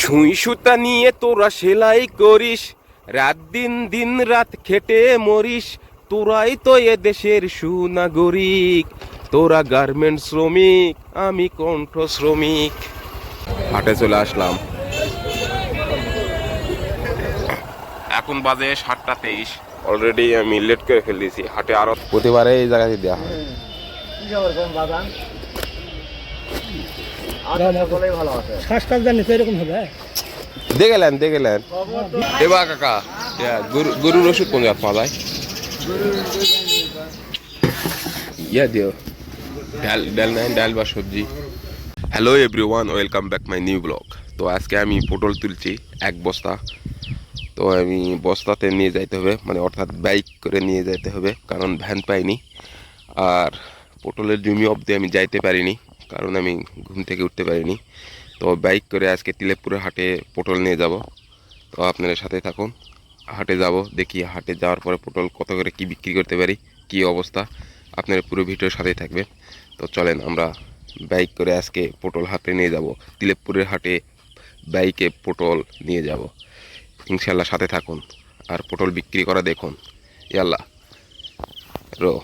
সুই সুতা নিয়ে তোরা সেলাই করিস। রাত দিন দিন রাত খেটে মরিস। তোরাই তো এ দেশের সুনাগরিক। তোরা গার্মেন্ট শ্রমিক, আমি কণ্ঠ শ্রমিক হাটে চলে আসলাম। এখন বাজে সাতটা তেইশ। অলরেডি আমি লেট করে ফেলেছি হাটে আরও প্রতিবারে এই জায়গাতে দেওয়া হয়। কি খবর কোন বাদান আর সকলেই ভালো আছে। শ্বাস টাস জানি তো এরকম হবে দেখে গেলেন দেখে গেলেন খবর তো এবার কাকা গরু গরুর ওষুধ কোন পাওয়া যায় ইয়া দিও। ডাল ডাল নাই ডাল বা সবজি। Hello everyone welcome back my new blog তো আজকে আমি পটল তুলছি এক বস্তা। তো আমি বস্তাতে নিয়ে যাইতে হবে মানে অর্থাৎ বাইক করে নিয়ে যাইতে হবে কারণ ভ্যান পাইনি। আর পটলের জমি অবধি আমি যাইতে পারিনি। কারণ আমি ঘুম থেকে উঠতে পারিনি। তো বাইক করে আজকে তিলেপুরের হাটে পটল নিয়ে যাব। তো আপনারা সাথে থাকুন। হাটে যাব, দেখি হাটে যাওয়ার পরে পটল কত করে কি বিক্রি করতে পারি, কি অবস্থা। আপনারা পুরো ভিডিওর সাথেই থাকবেন। তো চলেন আমরা বাইক করে আজকে পটল হাটে নিয়ে যাব। তিলেপুরের হাটে বাইকে পটল নিয়ে যাব। ইনশাল্লাহ সাথে থাকুন। আর পটল বিক্রি করা দেখুন। ইয়াল্লা রো।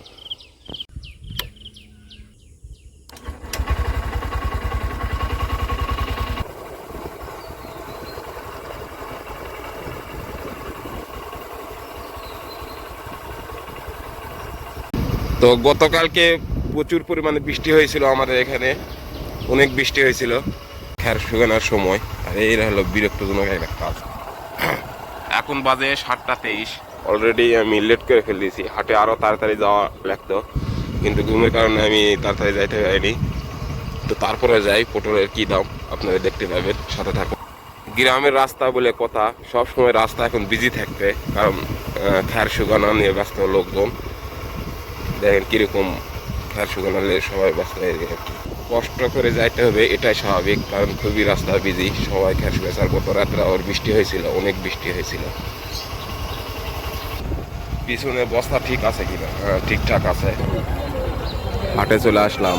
তো গতকালকে প্রচুর পরিমাণে বৃষ্টি হয়েছিল আমাদের এখানে। অনেক বৃষ্টি হয়েছিল। খ্যার শুকানোর সময়। আর এই হলো বিরক্তজনক একটা কাজ। এখন বাজে সাতটা তেইশ। অলরেডি আমি লেট করে ফেলেছি হাটে আরও তাড়াতাড়ি যাওয়া লাগতো। কিন্তু ঘুমের কারণে আমি তাড়াতাড়ি যাইতে পারিনি। তো তারপরে যাই, পটলের কী দাম আপনারা দেখতে পাবেন। সাথে থাকুন। গ্রামের রাস্তা বলে কথা। সব সময় রাস্তা এখন বিজি থাকবে। কারণ খ্যার শুকানো নিয়ে ব্যস্ত লোকজন। দেখেন কীরকম খ্যার শুকানালে সবাই ব্যস্ত হয়ে যায়। কষ্ট করে যাইতে হবে, এটাই স্বাভাবিক, কারণ খুবই রাস্তা বিজি সবাই খ্যার শুকাইছে আর গত রাত্রে আবার বৃষ্টি হয়েছিল, অনেক বৃষ্টি হয়েছিল। পিছনে বস্তা ঠিক আছে কিনা? হ্যাঁ ঠিকঠাক আছে। হাটে চলে আসলাম।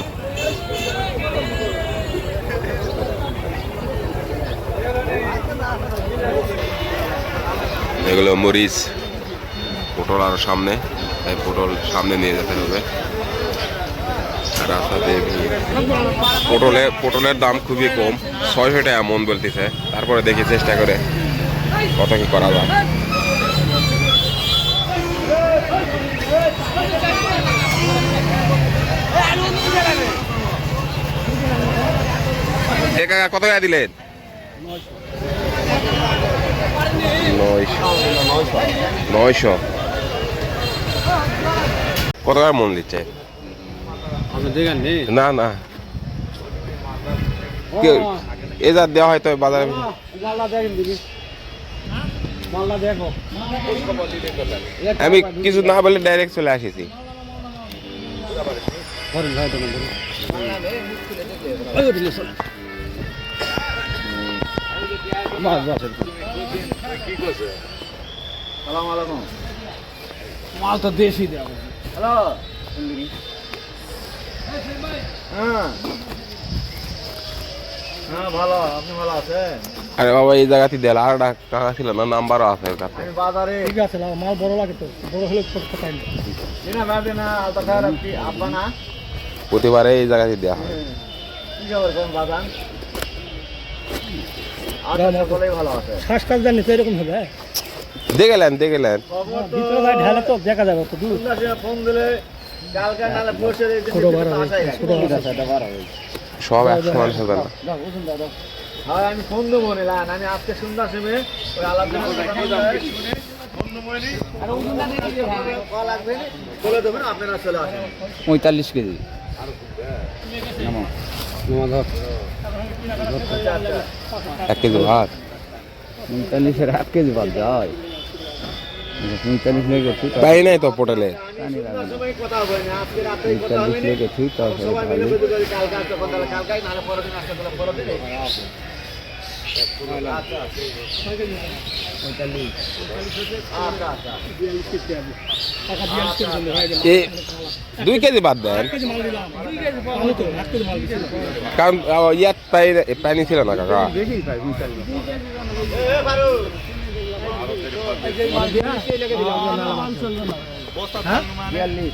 এগুলো মরিচ। পটল আর সামনে, তাই পটল সামনে নিয়ে যেতে হবে। রাস্তাতে। পটলে, পটলের দাম খুবই কম, ছয়শো টাকা মন বলতেছে। তারপরে দেখি চেষ্টা করে কত কি করা যায়। কত টাকা দিলেন? নয়শো। নয়শো। কত টাকা মন দিচ্ছে নি না এ যা দেওয়া হয় তো বাজারে আমি কিছু না বলে ডাইরেক্ট চলে আসিছি সালাম আলাইকুম মাল তো দেশি দেওয়া হ্যালো? হ্যাঁ হ্যাঁ ভালো আপনি ভালো আছেন? আরে বাবা এই জায়গাতে দেল আর একটা ছিল না নাম্বারও আছে ওর কাছে। বাজারে ঠিক আছে লাও, মাল বড় লাগে তো বড় হলে কথা নেই। দিনা বাদে না আলতা খারাপ আপনি আব্বা না? প্রতিবারে এই জায়গাতে দেওয়া হয়। হ্যাঁ। কি খবর কোন বাদান আর ভালো। আছে। শ্বাস জানি তো এরকম হবে দেখে হয়েছে। সব এক সমান হবে না আমি ফোন দেবো আমি আজকে ওই পঁয়তাল্লিশ কেজি। এক কেজি ভাত। পঁয়তাল্লিশের এক কেজি বাদ যায় পঁয়তাল্লিশ লেগে ঠিক আছে পাই নাই তো পটলে পানি লাগে না। সময় কথা বলি না আজকে রাতে কথা পঁয়তাল্লিশ হয়নি লেগে ঠিক আছে সবাই মিলে ভালো বুঝে গেছি কালকে আসতে কথা কালকে নাহলে পরের দিন আসতে কথা পরের দিন আচ্ছা আচ্ছা আচ্ছা টাকা দিয়ে আসতে বললে হয়ে গেল। এ দুই কেজি বাদ দেন এক কেজি মাল দিলাম। ভালো তো, এক কেজি মাল দিছি। কারণ আহ, ইয়ার সপ্তাহে পানি ছিল না কাকা পঁয়তাল্লিশ বিয়াল্লিশ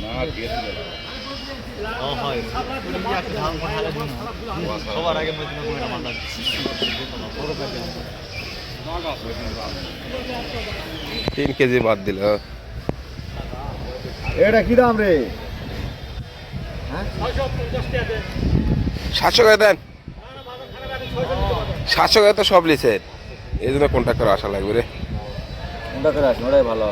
তিন কেজি বাদ দিল এটা কি দাম রে? সাতশো করে দেন। সাতশো করে তো সব লিছে। এই জন্য কন্ট্যাক্ট করে আসা লাগবে রে। কোনটা করে আসুন ওটাই ভালো।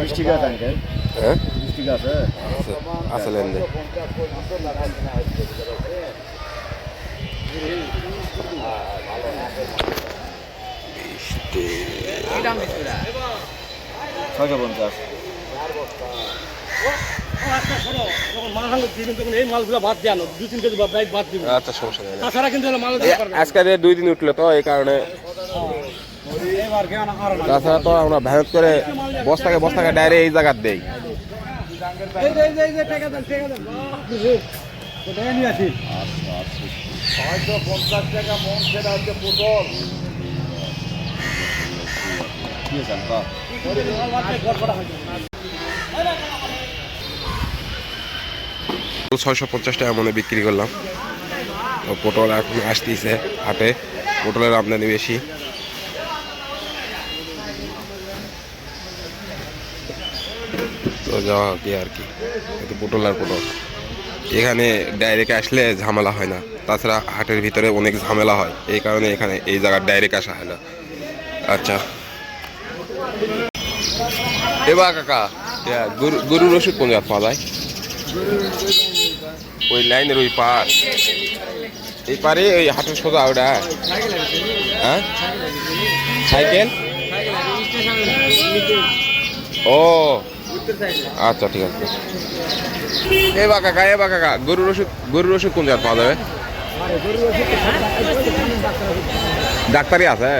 মিষ্টি গাছ আঙ্কেল হ্যাঁ? মিষ্টি গাছ আছে লেনদেন। ছয়শো পঞ্চাশ। এই মালগুলো বাদ দিয়ে দু তিন কেজি বাইক বাদ দিব আচ্ছা সমস্যা তাছাড়া কিন্তু মাল এই আজকে দুই দিন উঠল তো এই কারণে। তাছাড়া তো আমরা ভ্যানত করে বস্তাকে বস্তাকে ডাইরেক্ট এই জায়গার দেই। ছয়শো পঞ্চাশ টাকা মন সেটা হচ্ছে পটল ছয়শো পঞ্চাশ টাকা বিক্রি করলাম। তো পটল এখন আসতেছে হাটে। পটলের আমদানি বেশি। তো যাওয়া কি আর কি পটল আর পটল। এখানে ডাইরেক্ট আসলে ঝামেলা হয় না। তাছাড়া হাটের ভিতরে অনেক ঝামেলা হয়। এই কারণে এখানে এই জায়গার ডাইরেক্ট আসা হয় না। আচ্ছা। এবার কাকা গরু, গরুর ওষুধ কোন জাত পাওয়া যায়? ওই লাইনের ওই পার এই পারে ওই হাটের সোজা ওটা। হ্যাঁ? সাইকেল? ও আচ্ছা ঠিক আছে। এ বা কাকা, এ বা কাকা, গরুর ওষুধ গরুর ওষুধ কোন জায়গায় পাওয়া যাবে? ডাক্তারই আছে।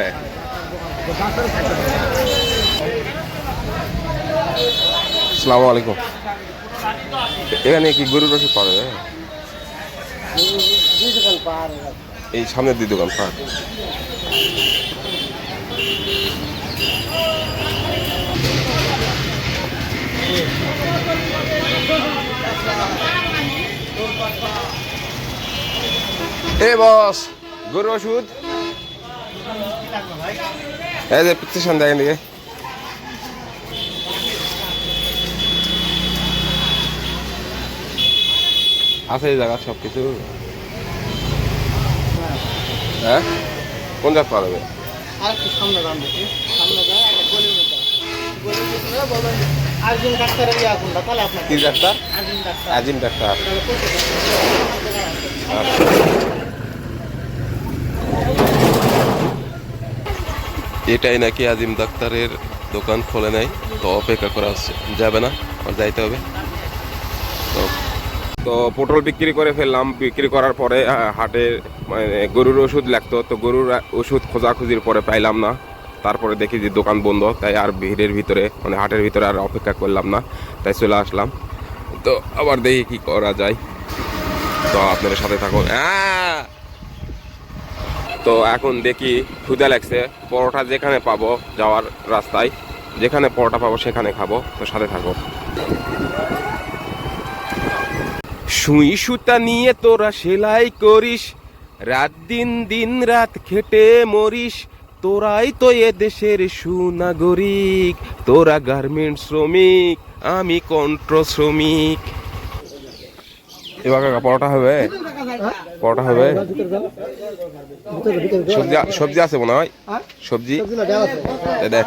আসসালামু আলাইকুম। এখানে কি গরুর ওষুধ পাওয়া যাবে? এই সামনের দুই দোকান পার এ বস, গরুর ওষুধ? এই যে প্রেসক্রিপশন দেখেন দিকে আছে এই জায়গা সব কিছু হ্যাঁ? কোন জাত পাওয়া যাবে? কি ডাক্তার? আজিম ডাক্তার? আচ্ছা। এটাই নাকি আজিম ডাক্তারের দোকান খোলে নাই তো অপেক্ষা করা হচ্ছে। যাবে না? আর যাইতে হবে? তো পটল বিক্রি করে ফেললাম। বিক্রি করার পরে হাটে মানে গরুর ওষুধ লাগতো। তো গরুর ওষুধ খোঁজাখুঁজির পরে পাইলাম না। তারপরে দেখি যে দোকান বন্ধ, তাই আর ভিড়ের ভিতরে মানে হাটের ভিতরে আর অপেক্ষা করলাম না। তাই চলে আসলাম। তো আবার দেখি কি করা যায়। তো আপনাদের সাথে থাকুন! তো এখন দেখি ক্ষুদা লাগছে। পরোটা যেখানে পাবো যাওয়ার রাস্তায়, যেখানে পরোটা পাবো সেখানে খাব। তো সাথে থাকো। সুই সুতা নিয়ে তোরা সেলাই করিস। রাত দিন দিন রাত খেটে মরিস। তোরাই তো এ দেশের সুনাগরিক। তোরা গার্মেন্ট শ্রমিক, আমি কন্ট্র শ্রমিক। এবার পরোটা হবে? পরোটা হবে? সবজি সবজি আছে মনে হয়? সবজি? দেখ।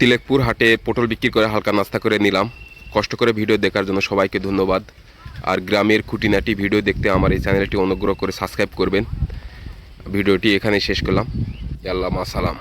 তিলেকপুর হাটে পটল বিক্রি করে হালকা নাস্তা করে নিলাম। কষ্ট করে ভিডিও দেখার জন্য সবাইকে ধন্যবাদ। আর গ্রামের খুঁটিনাটি ভিডিও দেখতে আমার এই চ্যানেলটি অনুগ্রহ করে সাবস্ক্রাইব করবেন। ভিডিওটি এখানে শেষ করলাম। আল্লাহ সালাম।